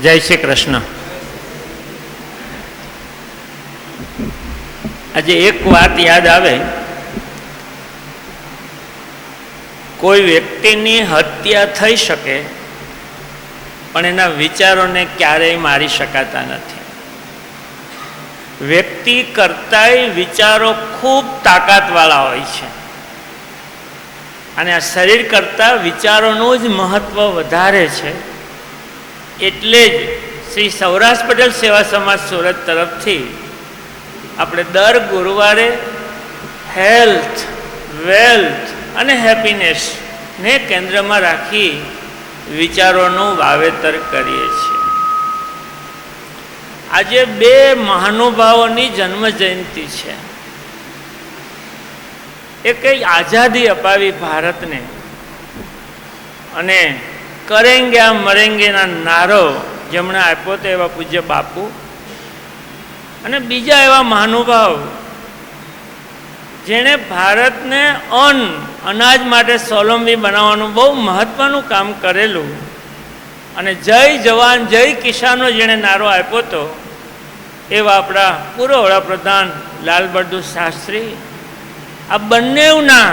જય શ્રી કૃષ્ણ. આજે એક વાત યાદ આવે. કોઈ વ્યક્તિની હત્યા થઈ શકે, પણ એના વિચારોને ક્યારેય મારી શકાતા નથી. વ્યક્તિ કરતાંય વિચારો ખૂબ તાકાતવાળા હોય છે. અને આ શરીર કરતાં વિચારોનું જ મહત્ત્વ વધારે છે. એટલે જ શ્રી સૌરાષ્ટ્ર પટેલ સેવા સમાજ સુરત તરફથી આપણે દર ગુરુવારે હેલ્થ, વેલ્થ અને હેપીનેસ ને કેન્દ્રમાં રાખી વિચારોનું વાવેતર કરીએ છીએ. આજે બે મહાનુભાવોની જન્મ જયંતિ છે એ કઈ આઝાદી અપાવી ભારતને અને કરેંગે આ મરેંગેના નારો જેમણે આપ્યો તો એવા પૂજ્ય બાપુ. અને બીજા એવા મહાનુભાવ, જેણે ભારતને અન્ન, અનાજ માટે સ્વલંબી બનાવવાનું બહુ મહત્ત્વનું કામ કરેલું. અને જય જવાન, જય કિસાનો જેણે નારો આપ્યો હતો એવા આપણા પૂર્વ વડાપ્રધાન લાલ બહાદુર શાસ્ત્રી. આ બંનેના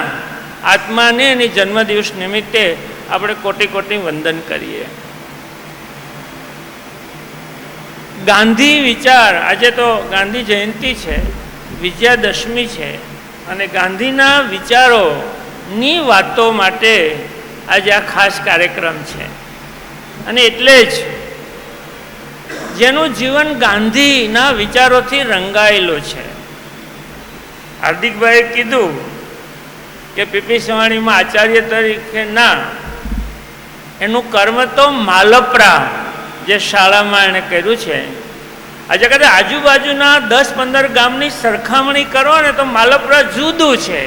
આત્માને એની જન્મદિવસ નિમિત્તે આપણે કોટી કોટી વંદન કરીએ. ગાંધી વિચાર, આજે તો ગાંધી જયંતિ છે, વિજયાદશમી છે, અને ગાંધીના વિચારોની વાતો માટે આજે આ ખાસ કાર્યક્રમ છે. અને એટલે જ જેનું જીવન ગાંધીના વિચારોથી રંગાયેલું છે. હાર્દિકભાઈએ કીધું કે પીપી સવાણીમાં આચાર્ય તરીકે ના એનું કર્મ તો માલપરા, જે શાળામાં એણે કર્યું છે. આજે કદાચ આજુબાજુના દસ પંદર ગામની સરખામણી કરો ને તો માલપરા જુદું છે.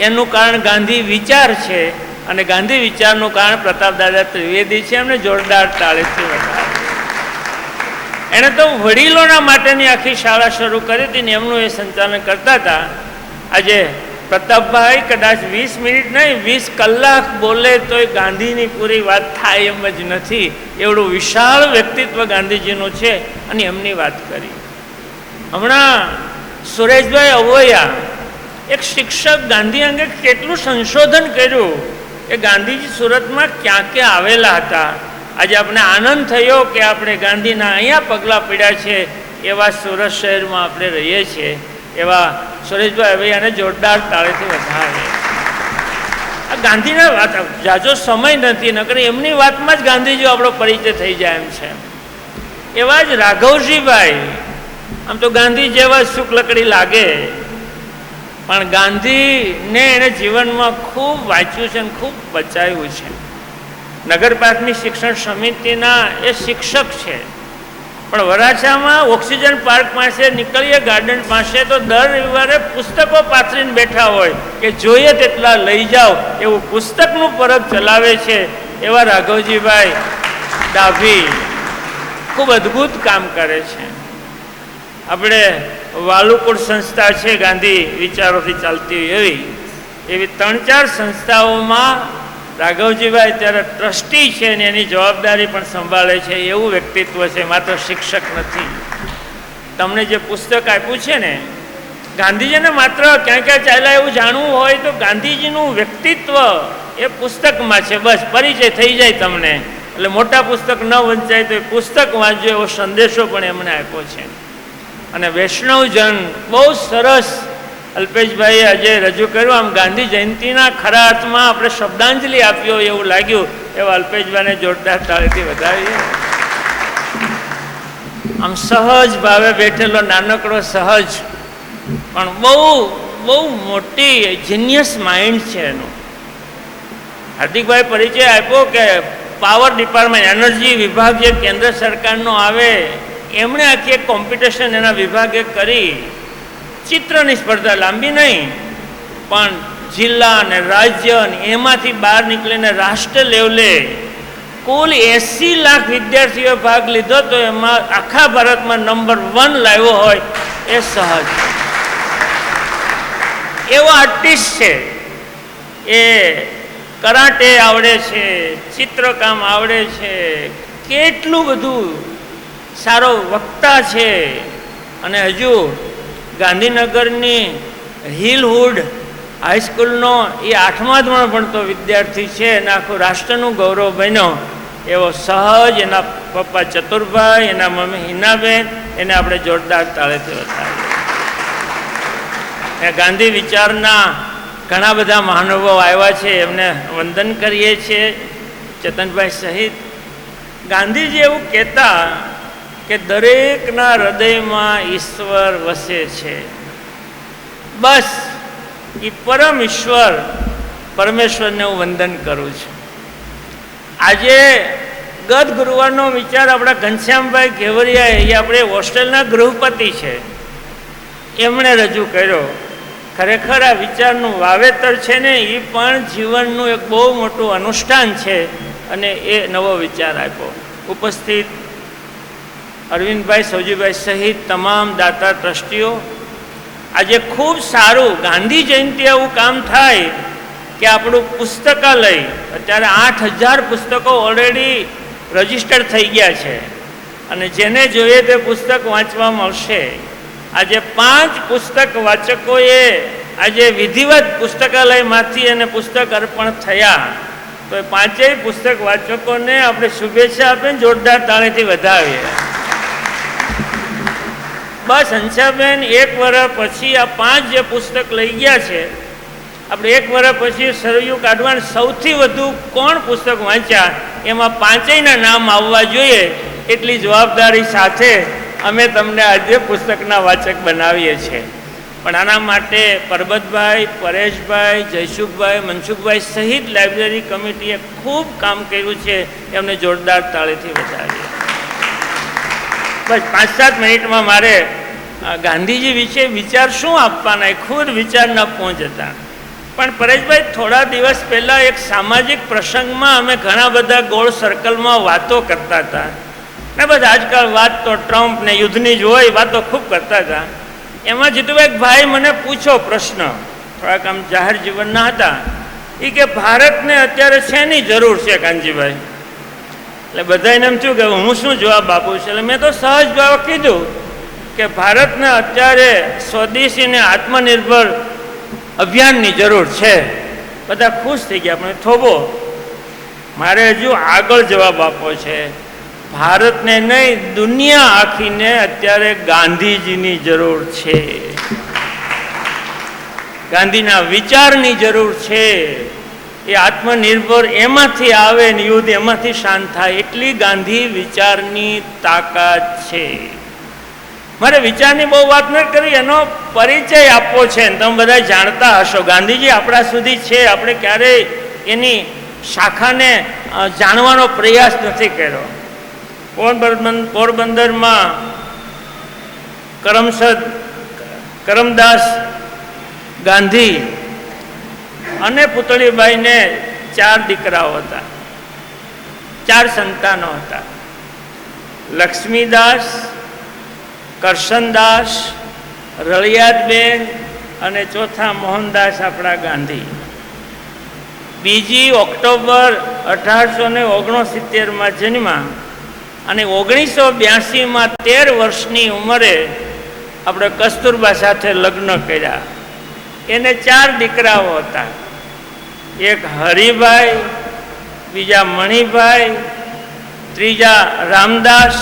એનું કારણ ગાંધી વિચાર છે અને ગાંધી વિચારનું કારણ પ્રતાપ દાદા ત્રિવેદી છે, એમને જોરદાર તાળીથી વધારે એણે તો વડીલોના માટેની આખી શાળા શરૂ કરી હતી ને એમનું એ સંચાલન કરતા હતા. આજે પ્રતાપભાઈ કદાચ વીસ મિનિટ નહીં, વીસ કલાક બોલે તો એ ગાંધીની પૂરી વાત થાય એમ જ નથી. એવડું વિશાળ વ્યક્તિત્વ ગાંધીજીનું છે અને એમની વાત કરી. હમણાં સુરેશભાઈ અવોયા એક શિક્ષક ગાંધી અંગે કેટલું સંશોધન કર્યું એ ગાંધીજી સુરતમાં ક્યાં ક્યાં આવેલા હતા. આજે આપણે આનંદ થયો કે આપણે ગાંધીના અહીંયા પગલાં પડ્યા છે એવા સુરત શહેરમાં આપણે રહીએ છીએ. એવા સુરેશભાઈ અવૈયાને જોરદાર તાળીથી વધારે. આ ગાંધીના વાત જાજો સમય નથી, નકર એમની વાતમાં જ ગાંધીજી આપણો પરિચય થઈ જાય એમ છે. એવા જ રાઘવજીભાઈ, આમ તો ગાંધી જેવા શુક્લકડી લાગે. પણ ગાંધીને એણે જીવનમાં ખૂબ વાંચ્યું છે અને ખૂબ બચાવ્યું છે. નગર શિક્ષણ સમિતિના એ શિક્ષક છે. પણ વરાછામાં ઓક્સિજન પાર્ક પાસે નીકળીએ, ગાર્ડન પાસે, તો દર રવિવારે પુસ્તકો પાથરીને બેઠા હોય કે જોઈએ તેટલા લઈ જાઓ, એવું પુસ્તકનું પરબ ચલાવે છે એવા રાઘવજીભાઈ ડાભી. ખૂબ અદ્ભુત કામ કરે છે. આપણે વાલુકુળ સંસ્થા છે ગાંધી વિચારોથી ચાલતી એવી. એવી ત્રણ ચાર સંસ્થાઓમાં રાઘવજીભાઈ ત્યારે ટ્રસ્ટી છે ને એની જવાબદારી પણ સંભાળે છે, એવું વ્યક્તિત્વ છે, માત્ર શિક્ષક નથી. તમને જે પુસ્તક આપ્યું છે ને, ગાંધીજીને માત્ર ક્યાં ક્યાં ચાલ્યા એવું જાણવું હોય તો ગાંધીજીનું વ્યક્તિત્વ એ પુસ્તકમાં છે, બસ પરિચય થઈ જાય તમને. એટલે મોટા પુસ્તક ન વંચાય તો એ પુસ્તક વાંચજો એવો સંદેશો પણ એમણે આપ્યો છે. અને વૈષ્ણવજન બહુ સરસ અલ્પેશભાઈએ આજે રજૂ કર્યું, આમ ગાંધી જયંતિના ખરા અર્થમાં આપણે શબ્દાંજલિ આપ્યો એવું લાગ્યું. એવા અલ્પેશભાઈને જોરદાર તાળીથી વધાવીએ આમ સહજ ભાવે બેઠેલો નાનકડો સહજ, પણ બહુ બહુ મોટી જીનિયસ માઇન્ડ છે એનું. હાર્દિકભાઈ પરિચય આપ્યો કે પાવર ડિપાર્ટમેન્ટ એનર્જી વિભાગ જે કેન્દ્ર સરકારનો આવે, એમણે આખી એક કોમ્પિટિશન એના વિભાગે કરી. ચિત્રની સ્પર્ધા લાંબી નહીં, પણ જિલ્લા અને રાજ્ય અને એમાંથી બહાર નીકળીને રાષ્ટ્ર લેવલે કુલ એંસી લાખ વિદ્યાર્થીઓએ ભાગ લીધો તો એમાં આખા ભારતમાં નંબર વન લાવ્યો હોય એ સહજ. એવો આર્ટિસ્ટ છે. એ કરાટે આવડે છે, ચિત્રકામ આવડે છે, કેટલું બધું સારો વક્તા છે. અને હજુ ગાંધીનગરની હિલહુડ હાઈસ્કૂલનો એ આઠમા ધોરણ ભણતો વિદ્યાર્થી છે. અને આખું રાષ્ટ્રનું ગૌરવ બન્યો. એવો સહજ એના પપ્પા ચતુરભાઈ, એના મમ્મી હિનાબેન, એને આપણે જોરદાર તાળેથી વધાવીએ. એ ગાંધી વિચારના ઘણા બધા મહાનુભાવો આવ્યા છે. એમને વંદન કરીએ છીએ. ચેતનભાઈ સહિત. ગાંધીજી એવું કહેતા કે દરેકના હૃદયમાં ઈશ્વર વસે છે. બસ એ પરમ ઈશ્વર પરમેશ્વરને હું વંદન કરું છું. આજે ગત ગુરુવારનો વિચાર આપણા ઘનશ્યામભાઈ ઘેવરિયા એ આપણે હોસ્ટેલના ગૃહપતિ છે. એમણે રજૂ કર્યો, ખરેખર આ વિચારનું વાવેતર છે ને એ પણ જીવનનું એક બહુ મોટું અનુષ્ઠાન છે. અને એ નવો વિચાર આપ્યો. ઉપસ્થિત અરવિંદભાઈ સૌજીભાઈ સહિત તમામ દાતા ટ્રસ્ટીઓ, આજે ખૂબ સારું ગાંધી જયંતિ આવું કામ થાય કે આપણું પુસ્તકાલય, અત્યારે આઠ હજાર પુસ્તકો ઓલરેડી રજિસ્ટર્ડ થઈ ગયા છે. અને જેને જોઈએ તે પુસ્તક વાંચવા મળશે. આજે પાંચ પુસ્તક વાચકોએ આજે વિધિવત પુસ્તકાલયમાંથી એને પુસ્તક અર્પણ થયા. તો એ પાંચેય પુસ્તક વાચકોને આપણે શુભેચ્છા આપીને જોરદાર તાળીથી વધાવીએ. બસ હંસાબેન, એક વર્ષ પછી આ પાંચ જે પુસ્તક લઈ ગયા છે, આપણે એક વર્ષ પછી સરયુ કાઢવાનું સૌથી વધુ કોણ પુસ્તક વાંચ્યા? એમાં પાંચેયના નામ આવવા જોઈએ, એટલી જવાબદારી સાથે અમે તમને આજે પુસ્તકના વાચક બનાવીએ છીએ. પણ આના માટે પરબતભાઈ, પરેશભાઈ, જયસુખભાઈ, મનસુખભાઈ સહિત લાઇબ્રેરી કમિટીએ ખૂબ કામ કર્યું છે, એમને જોરદાર તાળીથી વધાવીએ બસ પાંચ સાત મિનિટમાં મારે ગાંધીજી વિશે વિચાર શું આપવાના? એ ખુદ વિચાર ન પહોંચતા. પણ પરેશભાઈ, થોડા દિવસ પહેલાં એક સામાજિક પ્રસંગમાં અમે ઘણા બધા ગોળ સર્કલમાં વાતો કરતા હતા. ને બસ આજકાલ વાત તો ટ્રમ્પ ને યુદ્ધની જ હોય, વાતો ખૂબ કરતા હતા. એમાં જીતુભાઈ ભાઈ મને પૂછો પ્રશ્ન. થોડાક આમ જાહેર જીવનના હતા. એ કે, ભારતને અત્યારે શેની જરૂર છે, કાનજીભાઈ? એટલે બધાને એમ થયું કે હું શું જવાબ આપું છું? એટલે મેં તો સહજ જવાબ કીધું કે ભારતને અત્યારે સ્વદેશીને આત્મનિર્ભર અભિયાનની જરૂર છે. બધા ખુશ થઈ ગયા, પણ થોભો, મારે હજુ આગળ જવાબ આપવો છે. ભારતને નહીં, દુનિયા આખીને અત્યારે ગાંધીજીની જરૂર છે. ગાંધીના વિચારની જરૂર છે. એ આત્મનિર્ભર એમાંથી આવે ને યુદ્ધ એમાંથી શાંત થાય એટલી ગાંધી વિચારની તાકાત છે. મારે વિચારની બહુ વાત ન કરી, એનો પરિચય આપવો છે તમે બધા જાણતા હશો. ગાંધીજી આપણા સુધી છે, આપણે ક્યારેય એની શાખાને જાણવાનો પ્રયાસ નથી કર્યો. પોરબંદર, પોરબંદરમાં કરમસદ, કરમદાસ ગાંધી અને પુતળીબાઈને ચાર દીકરાઓ હતા. ચાર સંતાનો હતા. લક્ષ્મીદાસ, કરશનદાસ, રળિયાદબેન અને ચોથા મોહનદાસ આપણા ગાંધી. બીજી ઓક્ટોબર અઢારસો ને ઓગણસિત્તેરમાં જન્મા અને ઓગણીસો બ્યાસીમાં તેર વર્ષની ઉંમરે આપણે કસ્તુરબા સાથે લગ્ન કર્યા. એને ચાર દીકરાઓ હતા. એક હરિભાઈ, બીજા મણિભાઈ, ત્રીજા રામદાસ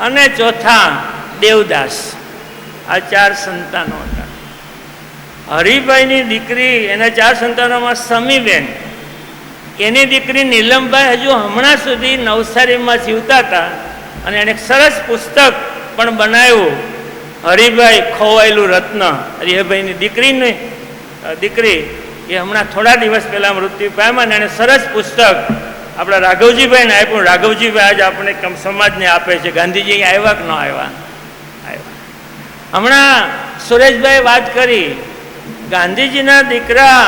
અને ચોથા દેવદાસ. આ ચાર સંતાનો હતા. હરિભાઈની દીકરી, એના ચાર સંતાનોમાં સમીબેન. એની દીકરી નીલમભાઈ હજુ હમણાં સુધી નવસારીમાં જીવતા હતા અને એણે સરસ પુસ્તક પણ બનાવ્યું. હરિભાઈ ખોવાયેલું રત્ન. હરિભાઈની દીકરીની, દીકરી એ હમણાં થોડા દિવસ પહેલાં મૃત્યુ પામ્યા અને એણે સરસ પુસ્તક આપણા રાઘવજીભાઈને આપ્યું. રાઘવજીભાઈ આજે આપણે સમાજને આપે છે? ગાંધીજી આવ્યા કે ન આવ્યા? આવ્યા. હમણાં સુરેશભાઈ વાત કરી. ગાંધીજીના દીકરા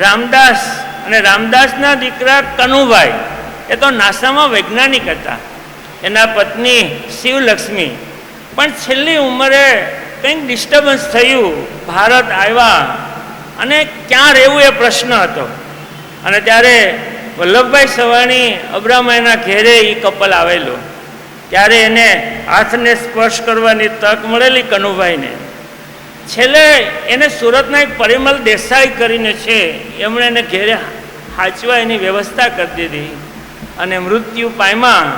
રામદાસ અને રામદાસના દીકરા કનુભાઈ, એ તો નાસામાં વૈજ્ઞાનિક હતા. એના પત્ની શિવલક્ષ્મી. પણ છેલ્લી ઉંમરે કંઈક ડિસ્ટર્બન્સ થયું. ભારત આવ્યા. અને ક્યાં રહેવું એ પ્રશ્ન હતો. અને ત્યારે વલ્લભભાઈ સવાણી અબ્રામાયના ઘેરે એ કપલ આવેલું. ત્યારે એને હાથને સ્પર્શ કરવાની તક મળેલી કનુભાઈને. છેલ્લે એને સુરતના એક પરિમલ દેસાઈ કરીને છે, એમણે એને ઘેરે હાચવા એની વ્યવસ્થા કરી દીધી. અને મૃત્યુ પામ્યા.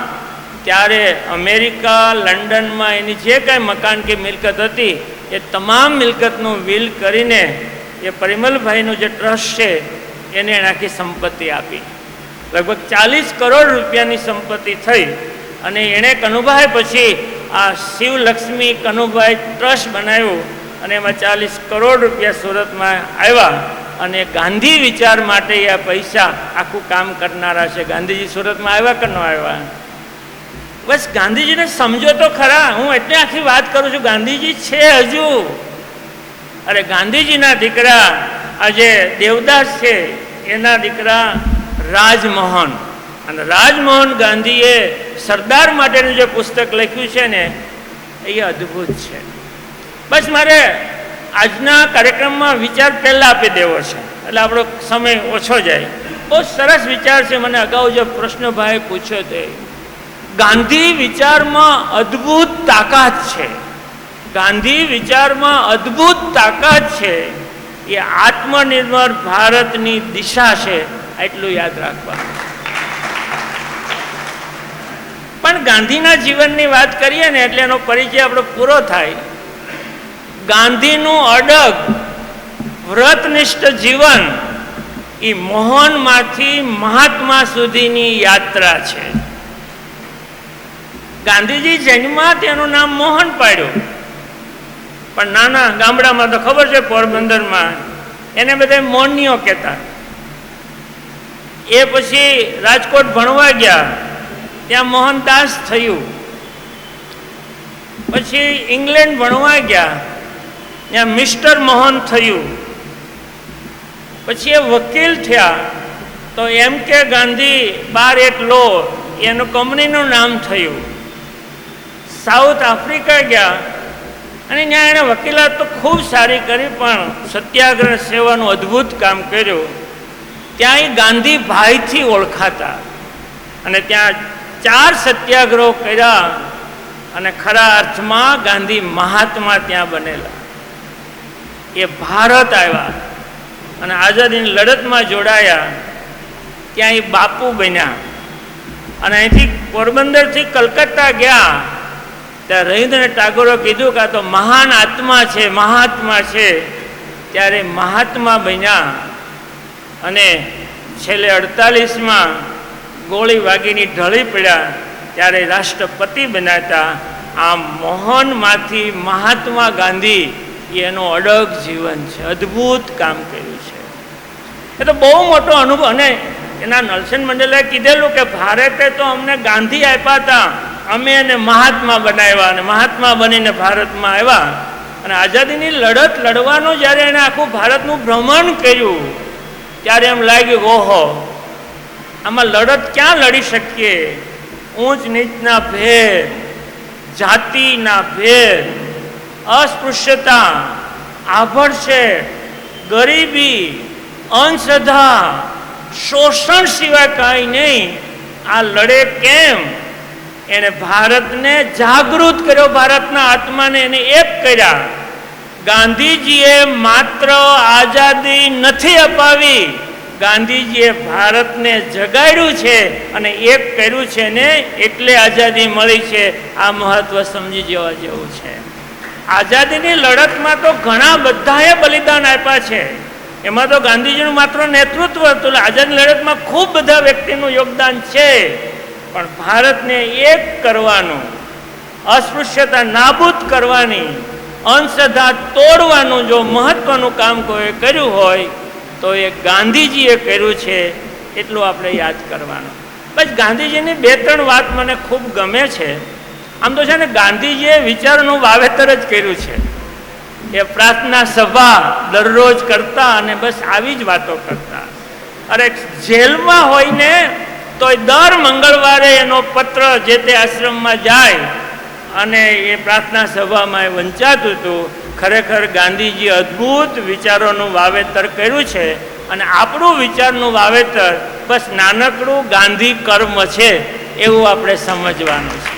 ત્યારે અમેરિકા, લંડનમાં એની જે કાંઈ મકાન કે મિલકત હતી, એ તમામ મિલકતનું વિલ કરીને એ પરિમલભાઈનું જે ટ્રસ્ટ છે, એને એણે આખી સંપત્તિ આપી. લગભગ ચાલીસ કરોડ રૂપિયાની સંપત્તિ થઈ અને એણે કનુભાઈ પછી આ શિવલક્ષ્મી કનુભાઈ ટ્રસ્ટ બનાવ્યું અને એમાં ચાલીસ કરોડ રૂપિયા સુરતમાં આવ્યા અને ગાંધી વિચાર માટે આ પૈસા આખું કામ કરનારા છે. ગાંધીજી સુરતમાં આવ્યા કે ન આવ્યા? બસ ગાંધીજીને સમજો તો ખરા. હું એટલે આખી વાત કરું છું. ગાંધીજી છે હજુ. અરે ગાંધીજીના દીકરા આજે દેવદાસ છે, એના દીકરા રાજમોહન. અને રાજમોહન ગાંધીએ સરદાર માટેનું જે પુસ્તક લખ્યું છે ને, એ અદ્ભુત છે. બસ મારે આજના કાર્યક્રમમાં વિચાર પહેલાં આપી દેવો છે, એટલે આપણો સમય ઓછો જાય. બહુ સરસ વિચાર છે, મને અગાઉ જે પ્રશ્નભાઈ પૂછ્યો તે. ગાંધી વિચારમાં અદ્ભુત તાકાત છે. ગાંધી વિચારમાં અદ્ભુત તાકાત છે. એ આત્મનિર્ભર ભારતની દિશા છે એટલું યાદ રાખવાનું. પણ ગાંધીના જીવનની વાત કરીએ ને એટલે એનો પરિચય આપણો પૂરો થાય. ગાંધીનું અડગ, વ્રતનિષ્ઠ જીવન એ મોહનમાંથી મહાત્મા સુધીની યાત્રા છે. ગાંધીજી જન્મા તેનું નામ મોહન પાડ્યું. પણ નાના ગામડામાં તો ખબર છે પોરબંદરમાં? એને બધા મોનિયો કહેતા. એ પછી રાજકોટ ભણવા ગયા. ત્યાં મોહનદાસ થયું. પછી ઇંગ્લેન્ડ ભણવા ગયા. ત્યાં મિસ્ટર મોહન થયું. પછી એ વકીલ થયા. તો એમ કે ગાંધી, બાર એક લો. એનું કંપનીનું નામ થયું. સાઉથ આફ્રિકા ગયા. અને ત્યાં એણે વકીલાત તો ખૂબ સારી કરી, પણ સત્યાગ્રહ સેવાનું અદ્ભુત કામ કર્યું. ત્યાં એ ગાંધી ભાઈથી ઓળખાતા અને ત્યાં ચાર સત્યાગ્રહો કર્યા અને ખરા અર્થમાં ગાંધી મહાત્મા ત્યાં બનેલા. એ ભારત આવ્યા અને આઝાદીની લડતમાં જોડાયા. ત્યાં એ બાપુ બન્યા અને અહીંથી પોરબંદરથી કલકત્તા ગયા. ત્યાં રવિન્દ્રનાથ ટાગોરે કીધું કે આ તો મહાન આત્મા છે, મહાત્મા છે. ત્યારે મહાત્મા બન્યા અને છેલ્લે અડતાલીસમાં ગોળી વાગીની ઢળી પડ્યા. ત્યારે રાષ્ટ્રપતિ બનાતા આમ મોહનમાંથી મહાત્મા ગાંધી એનું અડગ જીવન છે, અદ્ભુત કામ કર્યું છે. એ તો બહુ મોટો અનુભવ અને એના નલસન મંડલે કીધેલું કે ભારતે તો અમને ગાંધી આપ્યા હતા. અમે એને મહાત્મા બનાવ્યા અને મહાત્મા બનીને ભારતમાં આવ્યા. અને આઝાદીની લડત લડવાનું જ્યારે એણે આખું ભારતનું ભ્રમણ કર્યું, ત્યારે એમ લાગ્યું, ઓહો, આમાં લડત ક્યાં લડી શકીએ? ઊંચ નીચના ભેદ, જાતિના ભેદ, અસ્પૃશ્યતા આભડશે ગરીબી, અંધશ્રદ્ધા, શોષણ સિવાય કાંઈ નહીં. આ લડે કેમ? એણે ભારતને જાગૃત કર્યો, ભારતના આત્માને એને એક કર્યા. ગાંધીજીએ માત્ર આઝાદી નથી અપાવી, ગાંધીજીએ ભારતને જગાડ્યું છે અને એક કર્યું છે ને એટલે આઝાદી મળી છે. આ મહત્વ સમજી જવા જેવું છે. આઝાદીની લડતમાં તો ઘણા બધાએ બલિદાન આપ્યા છે. એમાં તો ગાંધીજીનું માત્ર નેતૃત્વ હતું આઝાદી લડતમાં ખૂબ બધા વ્યક્તિનું યોગદાન છે. પણ ભારતને એક કરવાનું, અસ્પૃશ્યતા નાબૂદ કરવાની, અંધશ્રદ્ધા તોડવાનું જો મહત્વનું કામ કોઈ કર્યું હોય, તો એ ગાંધીજીએ કર્યું છે એટલું આપણે યાદ કરવાનું. બસ ગાંધીજીની બે ત્રણ વાત મને ખૂબ ગમે છે. આમ તો છે ને ગાંધીજીએ વિચારનું વાવેતર જ કર્યું છે એ પ્રાર્થના સભા દરરોજ કરતા અને બસ આવી જ વાતો કરતા. અરે જેલમાં હોઈને તોય દર મંગળવારે એનો પત્ર જે તે આશ્રમમાં જાય અને એ પ્રાર્થના સભામાં એ વંચાતું હતું, ખરેખર ગાંધીજી અદ્ભુત વિચારોનું વાવેતર કર્યું છે અને આપણું વિચારનું વાવેતર બસ નાનકડું ગાંધી કર્મ છે એવું આપણે સમજવાનું છે.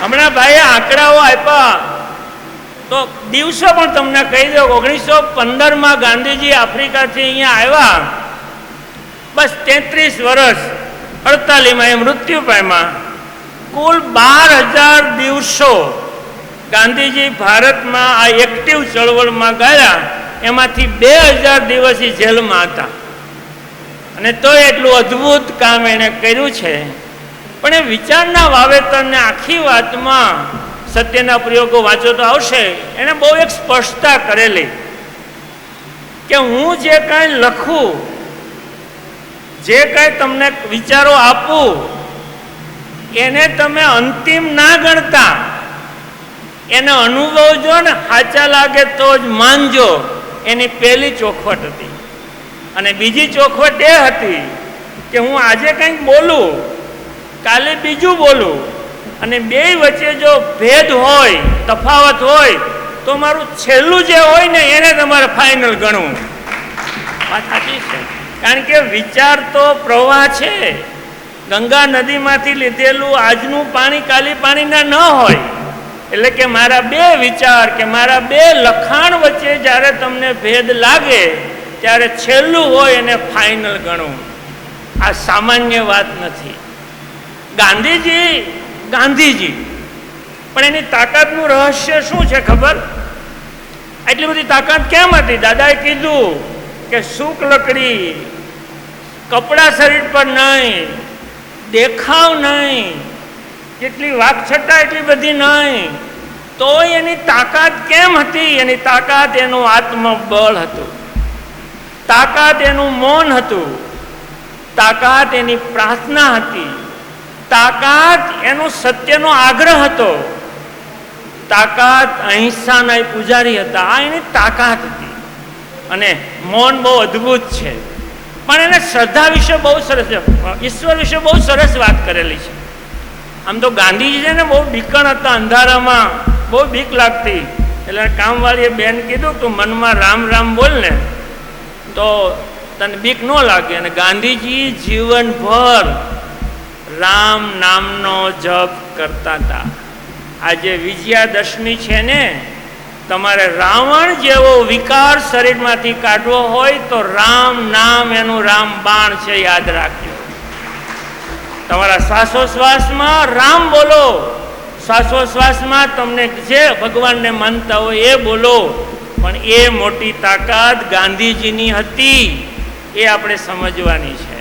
હમણાં ભાઈએ આંકડાઓ આપ્યા. તો દિવસો પણ તમને કહી દો ઓગણીસો પંદરમાં ગાંધીજી આફ્રિકાથી અહીંયા આવ્યા. બસ તેત્રીસ વર્ષ અડતાલીસમાં એ મૃત્યુ પામ્યા. કુલ બાર હજાર દિવસો ગાંધીજી ભારતમાં આ એક્ટિવ ચળવળમાં ગયા. એમાંથી બે હજાર દિવસ એ જેલમાં હતા. અને તો એટલું અદ્ભુત કામ એણે કર્યું છે. પણ એ વિચારના વાવેતરને આખી વાતમાં સત્યના પ્રયોગો વાંચો તો આવશે. એણે બહુ એક સ્પષ્ટતા કરેલી કે હું જે કાંઈ લખું જે કાંઈ તમને વિચારો આપું, એને તમે અંતિમ ના ગણતા. એને અનુભવજો ને સાચા લાગે તો જ માનજો. એની પહેલી ચોખવટ હતી. અને બીજી ચોખવટ એ હતી કે હું આજે કંઈક બોલું, કાલે બીજું બોલું. અને બે વચ્ચે જો ભેદ હોય, તફાવત હોય, તો મારું છેલ્લું જે હોય ને એને તમારે ફાઇનલ ગણવું. વાત સાચી છે? કારણ કે વિચાર તો પ્રવાહ છે. ગંગા નદીમાંથી લીધેલું આજનું પાણી કાલી પાણીના ન હોય. એટલે કે મારા બે વિચાર કે મારા બે લખાણ વચ્ચે જ્યારે તમને ભેદ લાગે, ત્યારે છેલ્લું હોય એને ફાઇનલ ગણવું આ સામાન્ય વાત નથી. ગાંધીજી ગાંધીજી, પણ એની તાકાતનું રહસ્ય શું છે ખબર? એટલી બધી તાકાત કેમ હતી? દાદાએ કીધું કે સૂક લકડી, કપડા શરીર પર નહીં દેખાવ નહીં કેટલી વાકછટા એટલી બધી નહીં તો એની તાકાત કેમ હતી? એની તાકાત એનું આત્મબળ હતું. તાકાત એનું મૌન હતું. તાકાત એની પ્રાર્થના હતી. તાકાત એનો સત્યનો આગ્રહ હતો. તાકાત અહિંસાના પૂજારી હતા. આ એની તાકાત હતી. અને મૌન બહુ અદ્ભુત છે. પણ એને શ્રદ્ધા વિશે બહુ સરસ ઈશ્વર વિશે બહુ સરસ વાત કરેલી છે. આમ તો ગાંધીજી છે ને બહુ બીકણ હતા અંધારામાં, બહુ બીક લાગતી. એટલે કામવાળીએ બેન કીધું તું મનમાં રામ રામ બોલ ને, તો તને બીક ન લાગે. અને ગાંધીજી જીવનભર રામ નામનો જપ કરતા હતા. આજે વિજયાદશમી છે ને તમારે રાવણ જેવો વિકાર શરીરમાંથી કાઢવો હોય તો રામ નામ એનું રામ બાણ છે, યાદ રાખજો. તમારા શ્વાસોશ્વાસમાં રામ બોલો. શ્વાસોશ્વાસમાં તમને જે ભગવાનને માનતા હોય એ બોલો. પણ એ મોટી તાકાત ગાંધીજીની હતી, એ આપણે સમજવાની છે.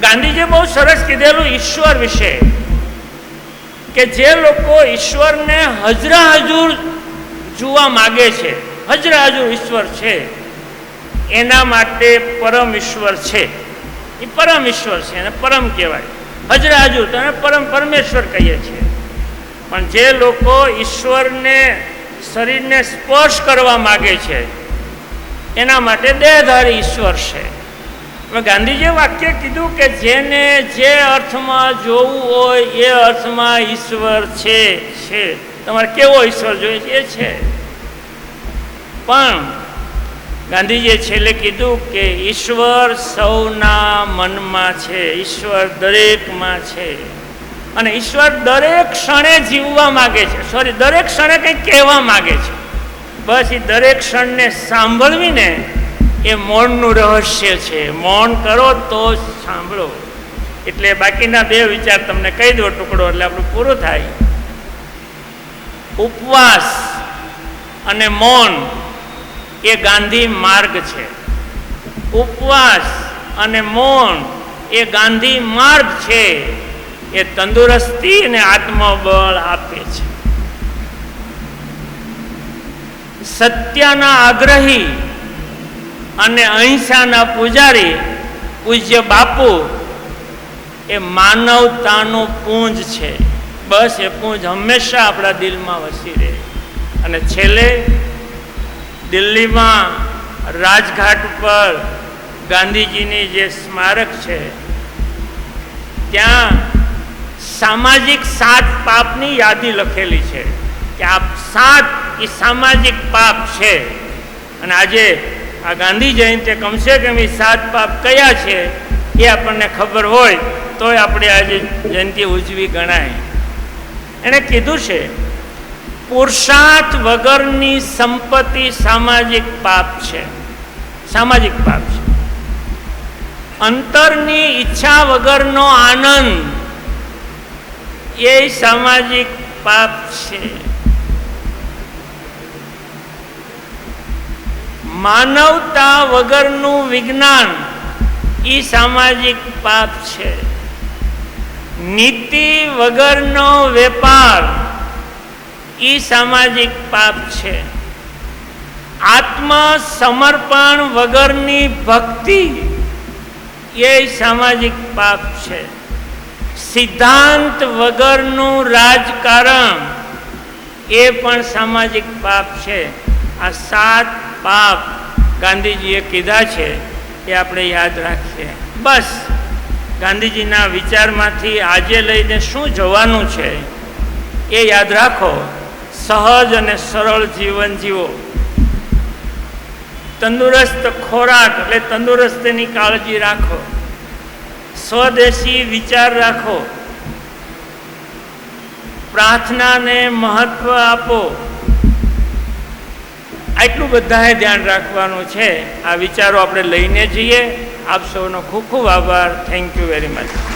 ગાંધીજીએ બહુ સરસ કીધેલું ઈશ્વર વિશે, કે જે લોકો ઈશ્વરને હજરા હજુર જોવા માગે છે. હજરા હજુર ઈશ્વર છે. એના માટે પરમ ઈશ્વર છે. એ પરમ ઈશ્વર છે એને પરમ કહેવાય. હજરા હજુર તો એને પરમ પરમેશ્વર કહીએ છીએ. પણ જે લોકો ઈશ્વરને શરીરને સ્પર્શ કરવા માગે છે, એના માટે દેહધારી ઈશ્વર છે. હવે ગાંધીજીએ વાક્ય કીધું કે જેને જે અર્થમાં જોવું હોય એ અર્થમાં ઈશ્વર છે છે. તમારે કેવો ઈશ્વર જોઈએ છે? એ છે. પણ ગાંધીજીએ છેલ્લે કીધું કે ઈશ્વર સૌના મનમાં છે, ઈશ્વર દરેકમાં છે. અને ઈશ્વર દરેક ક્ષણે જીવવા માગે છે. સોરી દરેક ક્ષણે કંઈક કહેવા માગે છે. બસ એ દરેક ક્ષણને સાંભળવીને એ મૌનનું રહસ્ય છે. મૌન કરો તો સાંભળો. એટલે બાકીના બે વિચાર તમને કહી દો ટુકડો, એટલે આપણું પૂરું થાય. ઉપવાસ અને મૌન એ ગાંધી માર્ગ છે. ઉપવાસ અને મૌન એ ગાંધી માર્ગ છે એ તંદુરસ્તી અને આત્મબળ આપે છે. સત્યના આગ્રહી અને અહિંસાના પૂજારી પૂજ્ય બાપુ એ માનવતાનું પૂંજ છે. બસ એ પૂંજ હંમેશા આપણા દિલમાં વસી રહે. અને છેલ્લે, દિલ્હીમાં રાજઘાટ ઉપર ગાંધીજીની જે સ્મારક છે, ત્યાં સામાજિક સાત પાપની યાદી લખેલી છે કે આ સાત એ સામાજિક પાપ છે. અને આજે આ ગાંધી જયંતિ કમસે કમ એ સાત પાપ કયા છે એ આપણને ખબર હોય, તોય આપણે આજે જયંતિ ઉજવી ગણાય. એણે કીધું છે, પુરુષાર્થ વગરની સંપત્તિ સામાજિક પાપ છે. સામાજિક પાપ છે. અંતરની ઈચ્છા વગરનો આનંદ એ સામાજિક પાપ છે. માનવતા વગરનું વિજ્ઞાન એ સામાજિક પાપ છે. નીતિ વગરનો વેપાર એ સામાજિક પાપ છે. આત્મ સમર્પણ વગરની ભક્તિ એ સામાજિક પાપ છે. સિદ્ધાંત વગરનું રાજકારણ એ પણ સામાજિક પાપ છે. આ સાત પાપ ગાંધીજીએ કીધા છે એ આપણે યાદ રાખીએ. બસ. ગાંધીજીના વિચારમાંથી આજે લઈને શું જવાનું છે એ યાદ રાખો. સહજ અને સરળ જીવન જીવો. તંદુરસ્ત ખોરાક એટલે તંદુરસ્તની કાળજી રાખો. સ્વદેશી વિચાર રાખો. પ્રાર્થનાને મહત્વ આપો. આટલું બધાએ ધ્યાન રાખવાનું છે. આ વિચારો આપણે લઈને જઈએ. આપ સૌનો ખૂબ ખૂબ આભાર. Thank you very much